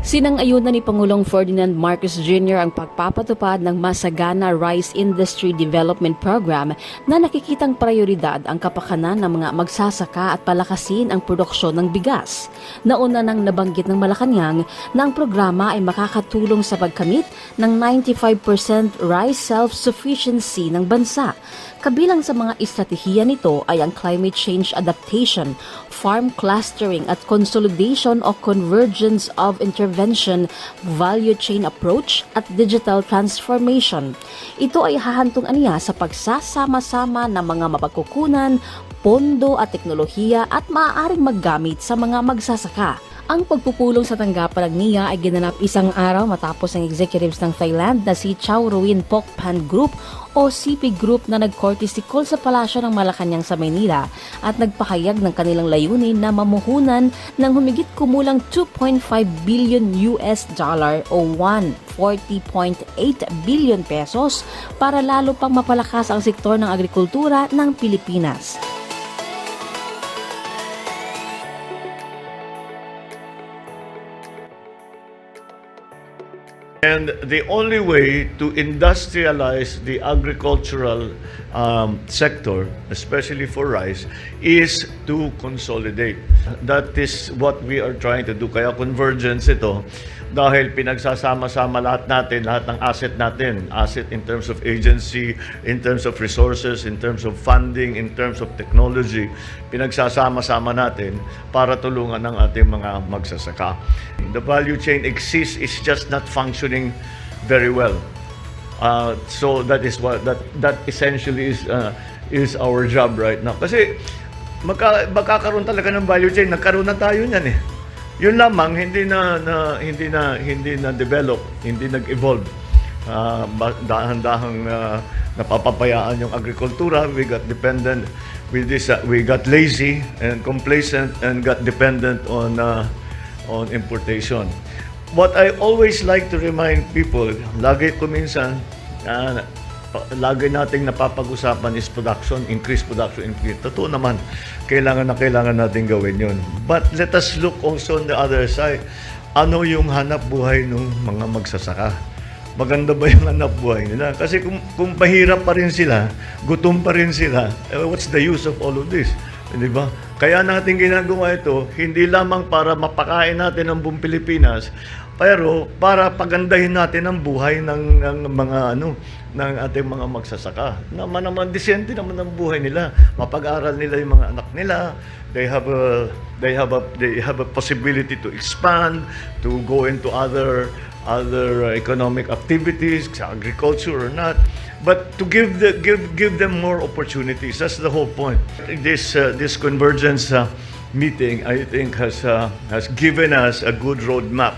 Sinang-ayunan ni Pangulong Ferdinand Marcos Jr. ang pagpapatupad ng Masagana Rice Industry Development Program na nakikitang prioridad ang kapakanan ng mga magsasaka at palakasin ang produksyon ng bigas. Nauna nang nabanggit ng Malacanang na ang programa ay makakatulong sa pagkamit ng 95% rice self-sufficiency ng bansa. Kabilang sa mga estratehiya nito ay ang climate change adaptation, farm clustering at consolidation o convergence of intervention, value chain approach at digital transformation. Ito ay hahantong aniya sa pagsasama-sama ng mga mapagkukunan, pondo at teknolohiya at maaaring maggamit sa mga magsasaka. Ang pagpupulong sa tanggapan ng ay ginanap isang araw matapos ang executives ng Thailand na si Chow Ruin Pokpan Group o CP Group na nag-courtesy call sa palasyo ng Malacanang sa Maynila at nagpahayag ng kanilang layunin na mamuhunan ng humigit kumulang 2.5 billion US dollar o 140.8 billion pesos para lalo pang mapalakas ang sektor ng agrikultura ng Pilipinas. And the only way to industrialize the agricultural um, sector, especially for rice, is to consolidate. That is what we are trying to do. Kaya convergence ito dahil pinagsasama-sama lahat natin, lahat ng asset natin. Asset in terms of agency, in terms of resources, in terms of funding, in terms of technology. Pinagsasama-sama natin para tulungan ng ating mga magsasaka. The value chain exists, it's just not functioning very well. Uh, so that is what that that essentially is uh, is our job right now. Kasi magka, magkakaroon talaga ng value chain, nagkaroon na tayo niyan eh. Yun lamang hindi na, na hindi na hindi na develop, hindi nag-evolve. Uh, dahan-dahang uh, napapapayaan yung agrikultura. We got dependent with this. uh, we got lazy and complacent and got dependent on uh, on importation. What I always like to remind people, lagi ko minsan, pa- lagi nating napapag-usapan is production, increase production, increase. Totoo naman, kailangan na kailangan natin gawin yun. But let us look also on the other side. Ano yung hanap buhay ng mga magsasaka? Maganda ba yung hanap buhay nila? Kasi kung, kung mahirap pa rin sila, gutom pa rin sila, eh, what's the use of all of this? Di ba? Kaya natin ginagawa ito, hindi lamang para mapakain natin ang buong Pilipinas, pero para pagandahin natin ang buhay ng, ng mga ano ng ating mga magsasaka. Naman naman disente naman ang buhay nila. Mapag-aral nila yung mga anak nila. They have a they have a they have a possibility to expand, to go into other other economic activities, agriculture or not. But to give the give give them more opportunities. That's the whole point. This uh, this convergence uh, meeting, I think, has uh, has given us a good roadmap